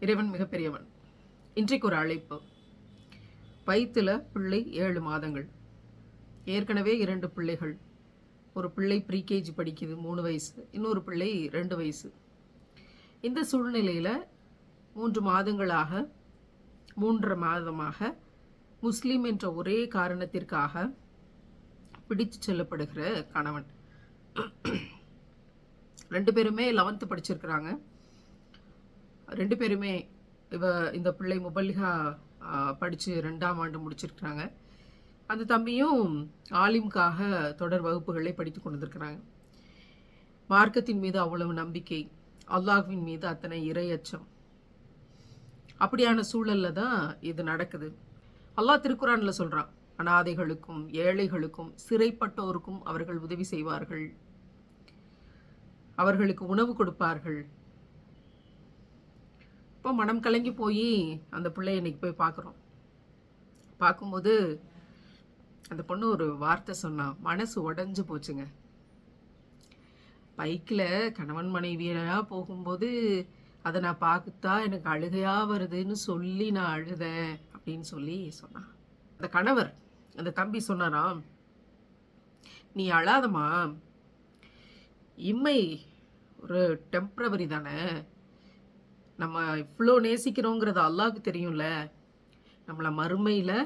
இறைவன் மிகப்பெரியவன். இன்றைக்கு ஒரு அழைப்பு. வயிற்றில் பிள்ளை ஏழு மாதங்கள். ஏற்கனவே இரண்டு பிள்ளைகள். ஒரு பிள்ளை ப்ரீகேஜி படிக்குது மூணு வயசு. இன்னொரு பிள்ளை ரெண்டு வயசு. இந்த சூழ்நிலையில் மூன்று மாதங்களாக மூன்றரை மாதமாக முஸ்லீம் என்ற ஒரே காரணத்திற்காக பிடித்து செல்லப்படுகிற கணவன். ரெண்டு பேருமே லெவன்த்து படிச்சிருக்கிறாங்க. ரெண்டு பேருமே இவ இந்த பிள்ளை முபல்லிகா படித்து ரெண்டாம் ஆண்டு முடிச்சிருக்கிறாங்க. அந்த தம்பியும் ஆலிம்காக தொடர் வகுப்புகளை படித்து கொண்டிருக்கிறாங்க. மார்க்கத்தின் மீது அவ்வளவு நம்பிக்கை அல்லாஹ்வின் மீது அத்தனை இரையச்சம். அப்படியான சூழலில் தான் இது நடக்குது. அல்லாஹ் திருக்குறானில் சொல்கிறான் அனாதைகளுக்கும் ஏழைகளுக்கும் சிறைப்பட்டோருக்கும் அவர்கள் உதவி செய்வார்கள். அவர்களுக்கு உணவு கொடுப்பார்கள். ரொம்ப மனம் கலங்கி போய் அந்த பிள்ளைய இன்னைக்கு போய் பார்க்குறோம் பார்க்கும்போது அந்த பொண்ணு ஒரு வார்த்தை சொன்னா மனசு உடஞ்சு போச்சுங்க. பைக்கில் கணவன் மனைவியாக போகும்போது அதை நான் பார்த்துட்டா எனக்கு அழுகையாக வருதுன்னு சொல்லி நான் அழுதேன் அப்படின்னு சொல்லி சொன்னான் அந்த கணவர் அந்த தம்பி சொன்னாராம் நீ அழாதம்மா. இம்மை ஒரு டெம்ப்ரவரி தானே. நம்ம இவ்வளோ நேசிக்கிறோங்கிறது அல்லாவுக்கு தெரியும்ல. நம்மளை மறுமையில்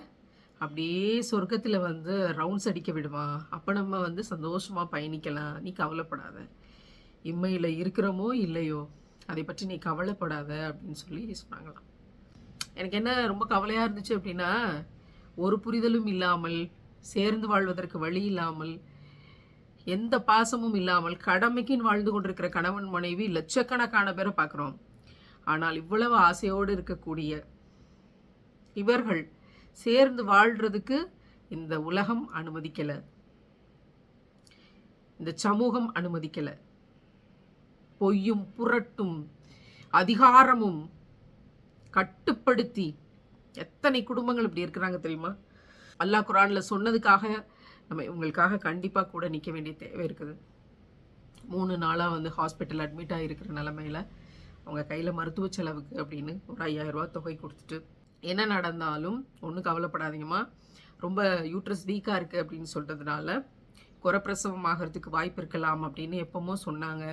அப்படியே சொர்க்கத்தில் வந்து ரவுண்ட்ஸ் அடிக்க விடுவான் அப்போ நம்ம வந்து சந்தோஷமாக பயணிக்கலாம். நீ கவலைப்படாத. இம்மையில் இருக்கிறோமோ இல்லையோ அதை பற்றி நீ கவலைப்படாத அப்படின்னு சொல்லி சொன்னாங்களாம். எனக்கு என்ன ரொம்ப கவலையாக இருந்துச்சு அப்படின்னா ஒரு புரிதலும் இல்லாமல் சேர்ந்து வாழ்வதற்கு வழி இல்லாமல் எந்த பாசமும் இல்லாமல் கடமைக்குன்னு வாழ்ந்து கொண்டிருக்கிற கணவன் மனைவி லட்சக்கணக்கான பேரை பார்க்குறோம். ஆனால் இவ்வளவு ஆசையோடு இருக்கக்கூடிய இவர்கள் சேர்ந்து வாழ்றதுக்கு இந்த உலகம் அனுமதிக்கல. இந்த சமூகம் அனுமதிக்கல. பொய்யும் புரட்டும் அதிகாரமும் கட்டுப்படுத்தி எத்தனை குடும்பங்கள் இப்படி இருக்கிறாங்க தெரியுமா? அல்லாஹ் குரானில் சொன்னதுக்காக நம்ம இவங்களுக்காக கண்டிப்பாக கூட நிற்க வேண்டிய தேவை இருக்குது. மூணு நாளாக வந்து ஹாஸ்பிட்டல் அட்மிட் ஆகிருக்கிற நிலமையில அவங்க கையில் மருத்துவ செலவுக்கு அப்படின்னு ஒரு ஐயாயிரரூபா தொகை கொடுத்துட்டு என்ன நடந்தாலும் ஒன்றும் கவலைப்படாதீங்கம்மா. ரொம்ப யூட்ரஸ் வீக்காக இருக்குது அப்படின்னு சொல்கிறதுனால குறப்பிரசவம் ஆகிறதுக்கு வாய்ப்பு இருக்கலாம் அப்படின்னு எப்போமோ சொன்னாங்க.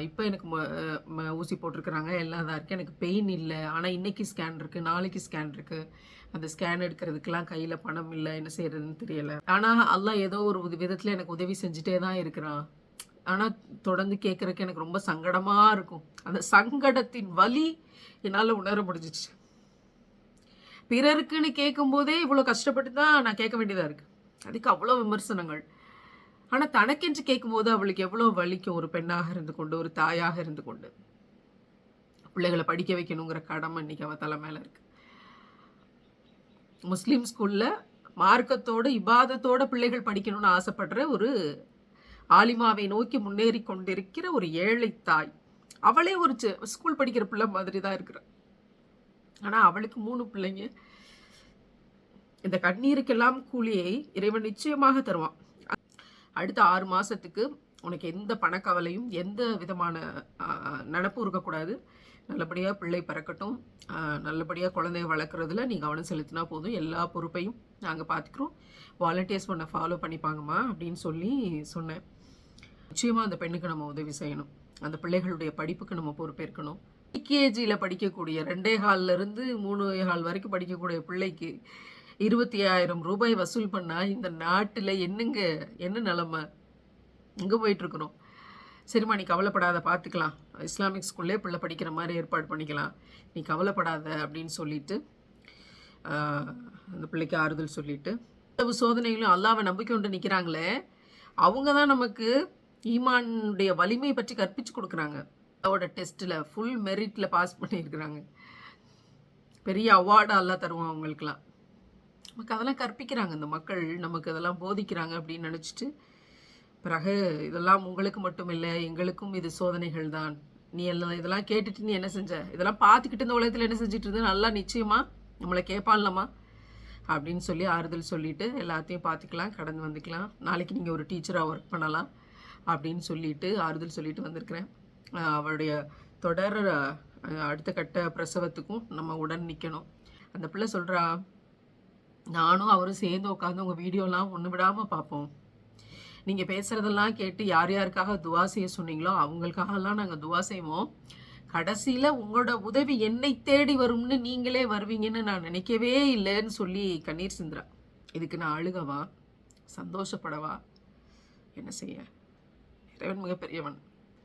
இப்போ எனக்கு ம- ம- ஊசி போட்டிருக்கிறாங்க எல்லாம் தான் இருக்குது எனக்கு பெயின் இல்லை. ஆனால் இன்றைக்கி ஸ்கேன் இருக்குது நாளைக்கு ஸ்கேன் இருக்குது அந்த ஸ்கேன் எடுக்கிறதுக்கெலாம் கையில் பணம் இல்லை என்ன செய்கிறதுன்னு தெரியலை. ஆனால் அல்லாஹ் ஏதோ ஒரு விதத்தில் எனக்கு உதவி செஞ்சுட்டே தான் இருக்கிறான். ஆனால் தொடர்ந்து கேட்குறக்கு எனக்கு ரொம்ப சங்கடமாக இருக்கும். அந்த சங்கடத்தின் வலி என்னால் உணர முடிஞ்சிச்சு. பிறருக்குன்னு கேட்கும்போதே இவ்வளோ கஷ்டப்பட்டு தான் நான் கேட்க வேண்டியதாக இருக்குது அதுக்கு அவ்வளோ விமர்சனங்கள். ஆனால் தனக்கென்று கேட்கும்போது அவளுக்கு எவ்வளோ வலிக்கும் ஒரு பெண்ணாக இருந்து கொண்டு ஒரு தாயாக இருந்து கொண்டு. பிள்ளைகளை படிக்க வைக்கணுங்கிற கடமை இன்னைக்கு அவ தலை மேலே இருக்குது முஸ்லீம் ஸ்கூலில் மார்க்கத்தோட இபாதத்தோட பிள்ளைகள் படிக்கணும்னு ஆசைப்படுற ஒரு ஆலிமாவை நோக்கி முன்னேறி கொண்டிருக்கிற ஒரு ஏழை தாய். அவளே ஒரு ஸ்கூல் படிக்கிற பிள்ளை மாதிரி தான் இருக்கிறாள் ஆனால் அவளுக்கு மூணு பிள்ளைங்க. இந்த கண்ணீருக்கெல்லாம் கூலியை இறைவன் நிச்சயமாக தருவான். அடுத்த ஆறு மாசத்துக்கு உனக்கு எந்த பணக்கவலையும் எந்த விதமான ஆஹ், நினப்பும் இருக்கக்கூடாது. நல்லபடியாக பிள்ளை பிறக்கட்டும். நல்லபடியாக குழந்தைய வளர்க்குறதுல நீ கவனம் செலுத்தினா போதும். எல்லா பொறுப்பையும் நாங்கள் பார்த்துக்குறோம் வாலண்டியர்ஸ் பண்ண ஃபாலோ பண்ணிப்பாங்கம்மா அப்படின்னு சொல்லி சொன்னேன். நிச்சயமாக அந்த பெண்ணுக்கு நம்ம உதவி செய்யணும். அந்த பிள்ளைகளுடைய படிப்புக்கு நம்ம பொறுப்பேற்கணும். கேஜியில் படிக்கக்கூடிய ரெண்டே ஹால்லருந்து மூணு ஹால் வரைக்கும் படிக்கக்கூடிய பிள்ளைக்கு இருபத்தி ஆயிரம் ரூபாய் வசூல் பண்ணால் இந்த நாட்டில் என்னங்க என்ன நிலமை? எங்கே போயிட்டுருக்குறோம் சரிம்மா நீ கவலைப்படாத பார்த்துக்கலாம் இஸ்லாமிக் ஸ்கூல்லே பிள்ளை படிக்கிற மாதிரி ஏற்பாடு பண்ணிக்கலாம். நீ கவலைப்படாத அப்படின்னு சொல்லிட்டு அந்த பிள்ளைக்கு ஆறுதல் சொல்லிட்டு இவ்வளவு சோதனைகளும் அல்லாவை நம்பிக்கை கொண்டு நிற்கிறாங்களே அவங்க தான் நமக்கு ஈமானுடைய வலிமை பற்றி கற்பிச்சு கொடுக்குறாங்க. அவரோட டெஸ்ட்டில் ஃபுல் மெரிட்டில் பாஸ் பண்ணியிருக்கிறாங்க. பெரிய அவார்டு எல்லாம் தருவோம் அவங்களுக்குலாம் நமக்கு அதெல்லாம் கற்பிக்கிறாங்க. இந்த மக்கள் நமக்கு அதெல்லாம் போதிக்கிறாங்க அப்படின்னு நினச்சிட்டு பிறகு இதெல்லாம் உங்களுக்கு மட்டும் இல்லை எங்களுக்கும் இது சோதனைகள் தான். நீ எல்லாம் இதெல்லாம் கேட்டுட்டு நீ என்ன செஞ்ச? இதெல்லாம் பார்த்துக்கிட்டு இந்த உலகத்தில் என்ன செஞ்சுட்டு இருந்த? நல்லா நிச்சயமா நம்மளை கேட்பான்லம்மா அப்படின்னு சொல்லி ஆறுதல் சொல்லிட்டு எல்லாத்தையும் பார்த்துக்கலாம் கடந்து வந்துக்கலாம். நாளைக்கு நீங்கள் ஒரு டீச்சராக ஒர்க் பண்ணலாம் அப்படின்னு சொல்லிட்டு ஆறுதல் சொல்லிட்டு வந்திருக்கிறேன். அவருடைய தொடர் அடுத்த கட்ட பிரசவத்துக்கும் நம்ம உடன் நிற்கணும் அந்த பிள்ளை சொல்கிறா நானும் அவரும் சேர்ந்து உட்காந்து உங்கள் வீடியோலாம் ஒன்று விடாமல் பார்ப்போம். நீங்கள் பேசுகிறதெல்லாம் கேட்டு யார் யாருக்காக துவா செய்ய சொன்னீங்களோ அவங்களுக்காகலாம் நாங்கள் துவா செய்வோம். கடைசியில் உங்களோட உதவி என்னை தேடி வரும்னு நீங்களே வருவீங்கன்னு நான் நினைக்கவே இல்லைன்னு சொல்லி கண்ணீர் சிந்திரா இதுக்கு நான் அழுகவா? சந்தோஷப்படவா? என்ன செய்ய? இறைவன் மிகப்பெரியவன்.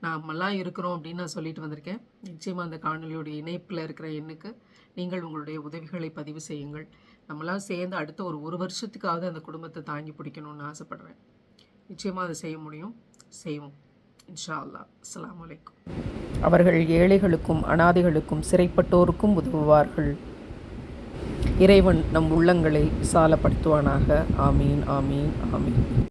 நாமெல்லாம் இருக்கிறோம் அப்படின்னு நான் சொல்லிட்டு வந்திருக்கேன். நிச்சயமாக அந்த காணொலியோட இணைப்பில் இருக்கிற எண்ணுக்கு நீங்கள் உங்களுடைய உதவிகளை பதிவு செய்யுங்கள். நம்மளாம் சேர்ந்து அடுத்த ஒரு ஒரு வருஷத்துக்காவது அந்த குடும்பத்தை தாங்கி பிடிக்கணும்னு ஆசைப்படுறேன். நிச்சயமாக அதை செய்ய முடியும். செய்வோம். இன்ஷா அல்லாஹ் அஸ்லாம் வலைக்கும் அவர்கள் ஏழைகளுக்கும் அனாதைகளுக்கும் சிறைப்பட்டோருக்கும் உதவுவார்கள். இறைவன் நம் உள்ளங்களை சாலப்படுத்துவானாக ஆமீன் ஆமீன் ஆமீன்.